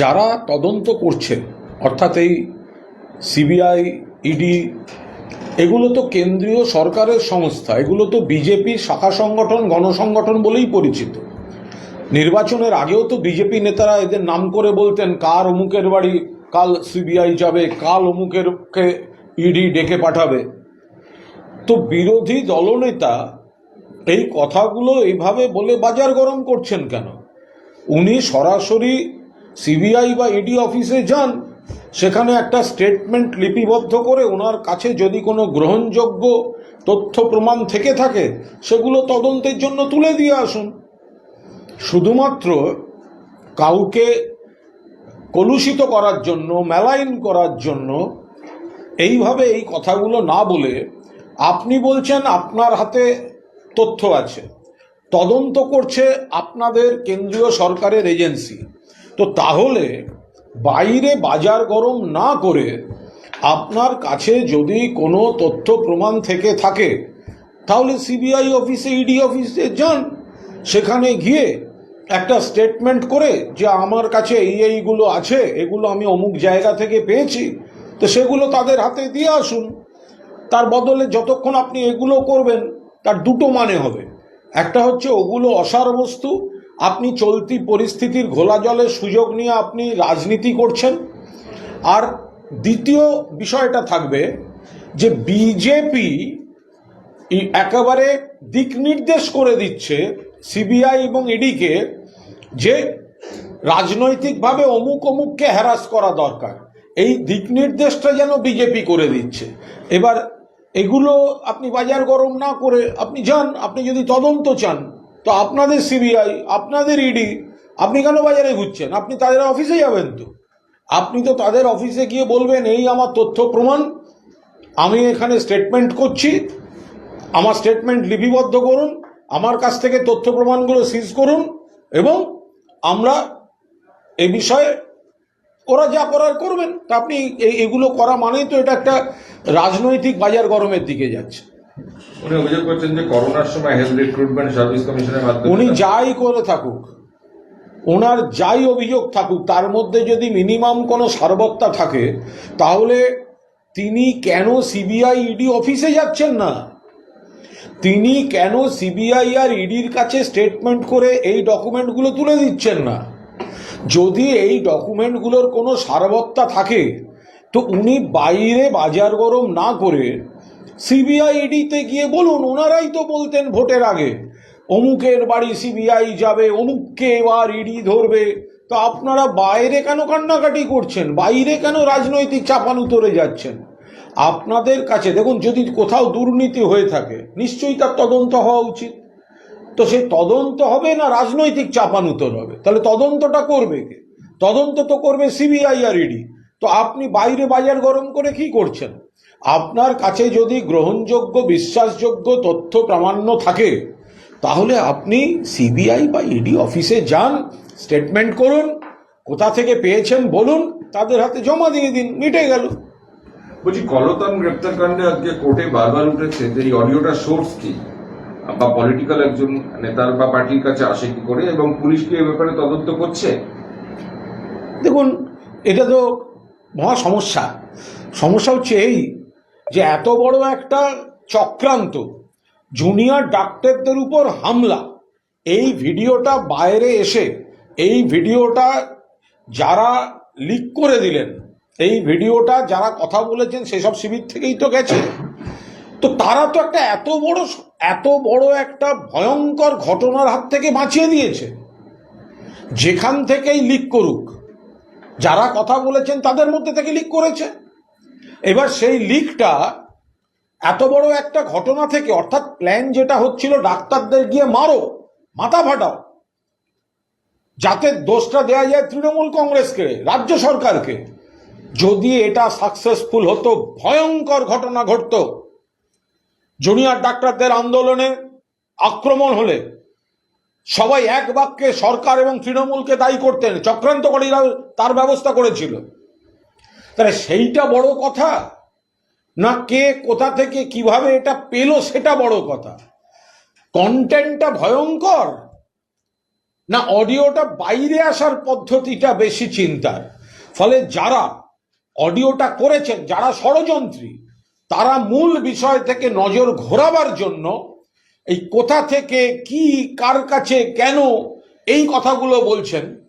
যারা তদন্ত করছে অর্থাৎ এই সিবিআই, ইডি, এগুলো তো কেন্দ্রীয় সরকারের সংস্থা, এগুলো তো বিজেপির শাখা সংগঠন, গণসংগঠন বলেই পরিচিত। নির্বাচনের আগেও তো বিজেপি নেতারা এদের নাম করে বলতেন, কার অমুকের বাড়ি, কাল সিবিআই যাবে, কাল অমুকেরকে ইডি ডেকে পাঠাবে। তো বিরোধী দলনেতা এই কথাগুলো এইভাবে বলে বাজার গরম করছেন কেন? উনি সরাসরি সিবিআই বা ইডি অফিসে যান, সেখানে একটা স্টেটমেন্ট লিপিবদ্ধ করে ওনার কাছে যদি কোনো গ্রহণযোগ্য তথ্য প্রমাণ থেকে থাকে, সেগুলো তদন্তের জন্য তুলে দিয়ে আসুন। শুধুমাত্র কাউকে কলুষিত করার জন্য মেলাইন করার জন্য এইভাবে এই কথাগুলো না বলে আপনি বলছেন আপনার হাতে তথ্য আছে, তদন্ত করছে আপনাদের কেন্দ্রীয় সরকারের এজেন্সি। তো তাহলে বাইরে বাজার গরম না করে আপনার কাছে যদি কোনো তথ্য প্রমাণ থেকে থাকে, তাহলে সিবিআই অফিসে, ইডি অফিসে যান। সেখানে গিয়ে একটা স্টেটমেন্ট করে যে আমার কাছে এই এইগুলো আছে, এগুলো আমি অমুক জায়গা থেকে পেয়েছি, তো সেগুলো তাদের হাতে দিয়ে আসুন। তার বদলে যতক্ষণ আপনি এগুলো করবেন, তার দুটো মানে হবে। একটা হচ্ছে ওগুলো অসার বস্তু আপনি চলতি পরিস্থিতির ঘোলা জলের সুযোগ নিয়ে আপনি রাজনীতি করছেন। আর দ্বিতীয় বিষয়টা থাকবে যে বিজেপি একেবারে দিক নির্দেশ করে দিচ্ছে সিবিআই এবং ইডিকে যে রাজনৈতিকভাবে অমুক অমুককে হ্যারাস করা দরকার। এই দিক নির্দেশটা যেন বিজেপি করে দিচ্ছে। এবার এগুলো আপনি বাজার গরম না করে আপনি যান, আপনি যদি তদন্ত চান তো আপনাদের সিবিআই আপনাদের ইডি আপনি কেন বাজারে ঘুরছেন? আপনি তাদের অফিসে যাবেন তো। আপনি তো তাদের অফিসে গিয়ে বলবেন, এই আমার তথ্য প্রমাণ, আমি এখানে স্টেটমেন্ট করছি, আমার স্টেটমেন্ট লিপিবদ্ধ করুন, আমার কাছ থেকে তথ্য প্রমাণগুলো সিজ করুন, এবং আমরা এ বিষয়ে, ওরা যা করার করবেন। তা আপনি এগুলো করা মানেই তো এটা একটা রাজনৈতিক বাজার গরমের দিকে যাচ্ছে। উনি অভিযোগ করছেন যে করোনার সময় হেলথ রিক্রুটমেন্ট সার্ভিস কমিশনের মাধ্যমে উনি যাই করে থাকুক, ওনার যাই অভিযোগ থাকুক, তার মধ্যে যদি মিনিমাম কোনো সারবত্তা থাকে, তাহলে তিনি কেন সিবিআই ইডি অফিসে যাচ্ছেন না? তিনি কেন সিবিআই আর ইডির কাছে স্টেটমেন্ট করে এই ডকুমেন্টগুলো তুলে দিচ্ছেন না? যদি এই ডকুমেন্টগুলোর কোনো সারবত্তা থাকে, তো উনি বাইরে বাজার গরম না করে সিবিআই ইডিতে গিয়ে বলুন, ওনারাই তো বলতেন ভোটের আগে, অমুকের বাড়ি সিবিআই যাবে, অমুককে এবার ইডি ধরবে। তো আপনারা বাইরে কেন কান্নাকাটি করছেন? বাইরে কেন রাজনৈতিক চাপানুতরে যাচ্ছেন? আপনাদের কাছে, দেখুন, যদি কোথাও দুর্নীতি হয়ে থাকে, নিশ্চয়ই তার তদন্ত হওয়া উচিত। তো সে তদন্ত হবে না রাজনৈতিক চাপানুতর হবে? তাহলে তদন্তটা করবে কে? তদন্ত তো করবে সিবিআই আর ইডি। তো আপনি বাইরে বাজার গরম করে কি করছেন? আপনার কাছে যদি গ্রহণযোগ্য বিশ্বাসযোগ্য তথ্য প্রামাণ্য থাকে তাহলে আপনি সিবিআই বা ইডি অফিসে যান স্টেটমেন্ট করুন কোথা থেকে পেয়েছেন বলুন তাদের হাতে জমা দিয়ে দিন মিটে গেল। বলছি কলতান গ্রেপ্তার কাণ্ডে আজকে কোর্টে বারবার উঠেছে যে এই অডিওটার সোর্স কি? বা পলিটিক্যাল একজন নেতার বা পার্টির কাছে আসে কি করে এবং পুলিশ কি এ ব্যাপারে তদন্ত করছে? দেখুন এটা তো মহা সমস্যা। সমস্যা হচ্ছে এই যে এত বড় একটা চক্রান্ত জুনিয়র ডাক্তারদের উপর হামলা, এই ভিডিওটা বাইরে এসে, এই ভিডিওটা যারা লিক করে দিলেন, এই ভিডিওটা যারা কথা বলেছেন সেসব শিবির থেকেই তো গেছে। তো তারা তো একটা এত বড় এত বড় একটা ভয়ঙ্কর ঘটনার হাত থেকে বাঁচিয়ে দিয়েছে। যেখান থেকেই লিক করুক, যারা কথা বলেছেন তাদের মধ্যে থেকে লিক করেছে। এবার সেই লিকটা এত বড় একটা ঘটনা থেকে, অর্থাৎ প্ল্যান যেটা হচ্ছিল ডাক্তারদের গিয়ে মারো, মাথা ফাটাও, যাতে দোষটা দেওয়া যায় তৃণমূল কংগ্রেসকে, রাজ্য সরকারকে। যদি এটা সাকসেসফুল হতো, ভয়ঙ্কর ঘটনা ঘটতো। জুনিয়র ডাক্তারদের আন্দোলনে আক্রমণ হলে সবাই এক বাক্যে সরকার এবং তৃণমূলকে দায়ী করতেন চক্রান্তকারীরা তার ব্যবস্থা করেছিল। তাহলে সেইটা বড় কথা? না কে কোথা থেকে কীভাবে এটা পেল সেটা বড় কথা? কন্টেন্টটা ভয়ঙ্কর? না অডিওটা বাইরে আসার পদ্ধতিটা বেশি চিন্তার? ফলে যারা অডিওটা করেছেন, যারা ষড়যন্ত্রী, তারা মূল বিষয় থেকে নজর ঘোরাবার জন্য এই কোথা থেকে, কি, কার কাছে, কেন এই কথাগুলো বলছেন।